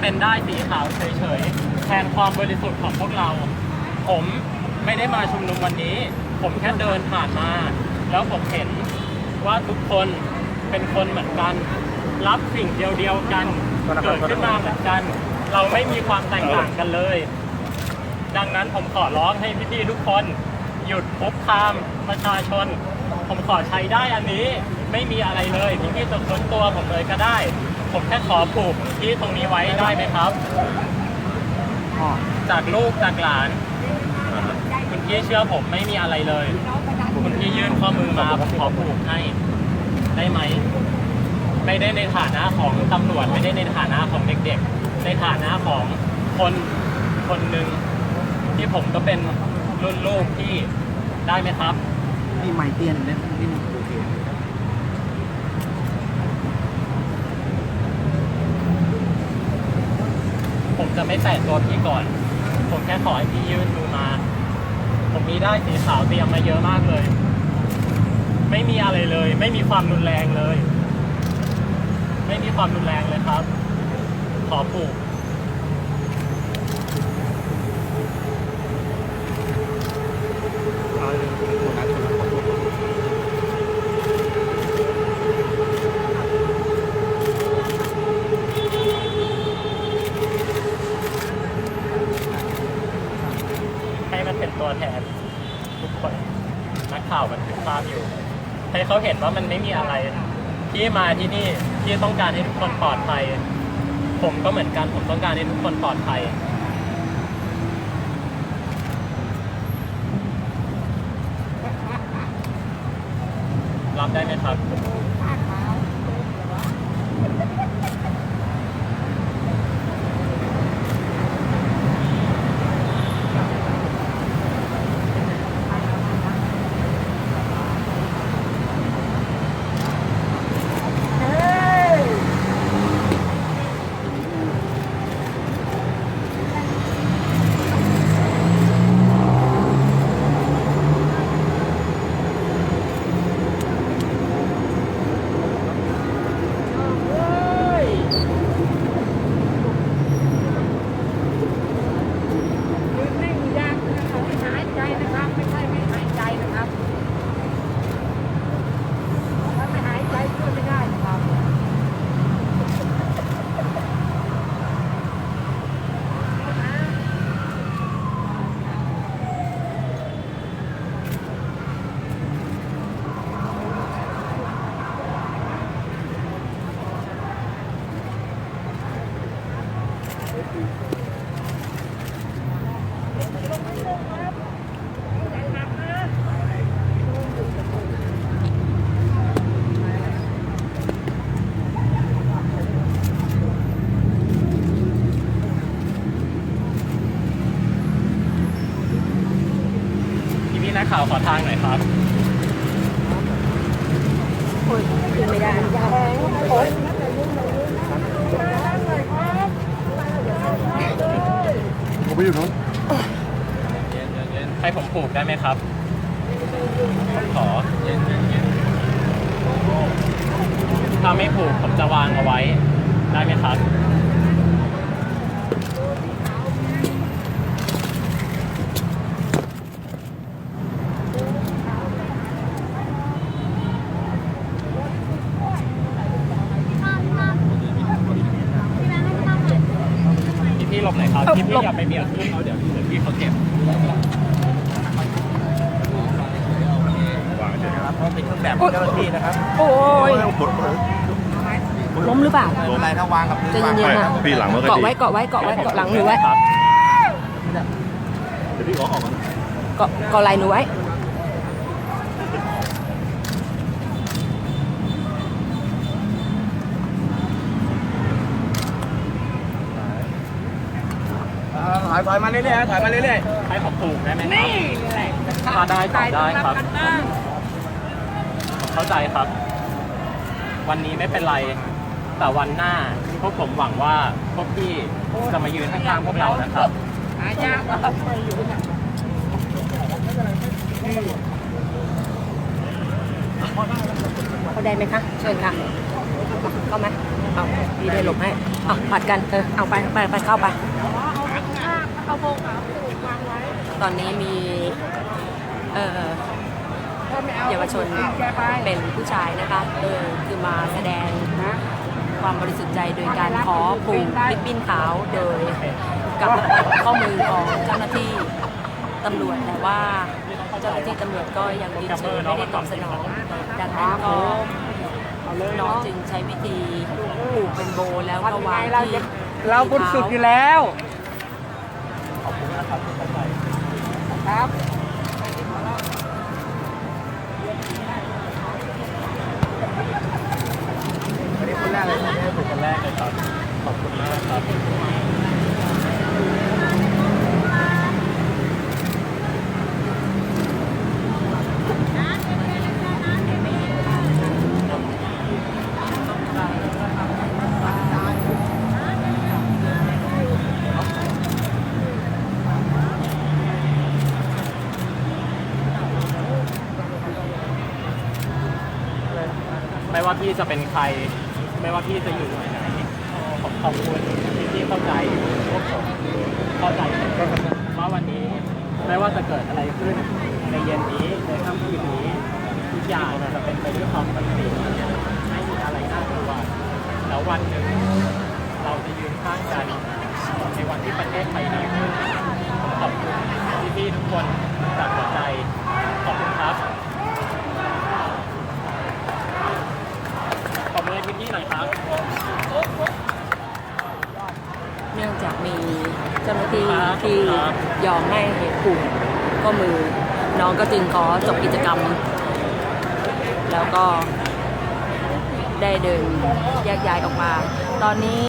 เป็นได้สีขาวเฉยๆ แทนความบริสุทธิ์ของพวกเรา ผมไม่ได้มาชุมนุมวันนี้ ผมแค่เดินผ่านมา แล้วผมเห็นว่าทุกคนเป็นคนเหมือนกัน รับสิ่งเดียวๆกัน เกิดขึ้นมาเหมือนกัน เราไม่มีความแตกต่างกันเลย ดังนั้นผมขอร้องให้พี่ๆทุกคน หยุดคุกคามประชาชน ผมขอใช้ได้อันนี้ไม่มีอะไรเลยพี่ๆจะค้นตัวผมเลยก็ได้ ผมแค่ขอผูกที่ตรงนี้ไว้ได้ไหมครับ จากลูกจากหลานคุณพี่เชื่อผมไม่มีอะไรเลยคุณพี่ยื่นข้อมือมาผมขอผูกให้ได้ไหมไม่ได้ในฐานะของตำรวจไม่ได้ในฐานะของเด็กๆ ในฐานะของคนคนหนึ่งที่ผมก็เป็นรุ่นลูกที่ได้ไหมครับ มีไม้เตี้ยนเนี่ยนี่โอเคผมจะไม่แตะตัวพี่ก่อน ผมแค่ขอให้พี่ยื่นมือมา ผมมีได้สีขาวเตรียมมาเยอะมากเลย ไม่มีอะไรเลย ไม่มีความรุนแรงเลย ไม่มีความรุนแรงเลยครับ ขอปลูก เป็นตัวแทนทุกคนนักข่าวมันถึงภาพอยู่ ให้เขาเห็นว่ามันไม่มีอะไร ที่มาที่นี่ที่ต้องการให้ทุกคนปลอดภัย ผมก็เหมือนกันผมต้องการให้ทุกคนปลอดภัยรับได้ไหมครับ ยืนนิ่งยากนะครับไม่หายใจนะครับ ไม่ใช่ไม่หายใจนะครับถ้าไม่หายใจช่วยไม่ได้นะครับ พี่พี่ๆนักข่าวขอทางหน่อยครับไม่ได้โอ๊ย ผมไปอยู่นู้นเย็นเย็นให้ผมปลูกได้ไหมครับผมขอเย็นเย็นเย็นถ้าไม่ปลูกผมจะวางเอาไว้ได้ไหมครับ พี่ พี่หลบ อย่าไปเบียดพี่เขาเดี๋ยวเดี๋ยวพี่เขาเจ็บวางเฉยครับเพราะเป็นเครื่องแบบเจ้าหน้าที่นะครับโอ้ยล้มหรือเปล่าลมอะไรถ้าวางกับพื้นใจวางเย็นๆนะพี่หลังมันก็เกาะไว้เกาะไว้เกาะไว้เกาะหลังหนูไว้ครับเดี๋ยวพี่ขอออกมา เกาะเกาะไหล่หนูไว้ อยถอยมาเรื่อยๆถอยมาเรื่อยให้ผมปลูกได้ไหมครับนี่แหละถ้าได้ตอบได้ครับกันบ้างเข้าใจครับ วันนี้ไม่เป็นไร แต่วันหน้าพวกผมหวังว่าพวกพี่จะมายืนข้างๆพวกเรานะครับ หายากครับเข้าได้ไหมคะ เชิญค่ะ เข้ามาเอาพี่ได้หลบให้ เอาผัดกัน เออ เอาไป ไป ไป เข้าไปอ๋อเอาข้างเอาโบกเอาสูตรวางไว้ตอนนี้มีเอ่อถ้าไม่เอาเยาวชนแกไปเป็นผู้ชายนะคะเออคือมาแสดงนะความบริสุทธิ์ใจโดยการขอผูกริบบิ้นขาวโดยกับข้อมือของเจ้าหน้าที่ตำรวจแต่ว่าเจ้าหน้าที่ตำรวจก็ยังยืนเฉยไม่ได้ตอบสนองดังนั้นก็เอาเลยน้องเนาะจึงใช้วิธีผูกเป็นโบแล้วก็วางเราที่จะเราบริสุทธิ์อยู่แล้ว ขอบคุณนะครับที่เข้าใจ ครับอันนี้คนแรกเลยใช่ไหมเป็นคนแรกเลยครับขอบคุณมากครับ ว่าพี่จะเป็นใคร ไม่ว่าพี่จะอยู่ไหนผมขอบคุณที่พี่เข้าใจพวกผมเข้าใจว่าวันนี้ไม่ว่าจะเกิดอะไรขึ้น ในเย็นนี้ในค่ำคืนนี้ทุกอย่างจะเป็นไปด้วยความปกติไม่มีอะไรน่ากลัวแล้ววันหนึ่งเราจะยืนข้างกันในวันที่ประเทศไทยดีขึ้นขอบคุณที่พี่ทุกคนจากหัวใจขอบคุณครับ ขอมือพี่ๆหน่อยครับ เนื่องจากมีเจ้าหน้าที่ครับที่ครับยอมให้ผูกข้อมือ น้องก็จึงขอจบกิจกรรม แล้วก็ได้เดินแยกย้ายออกมา ตอนนี้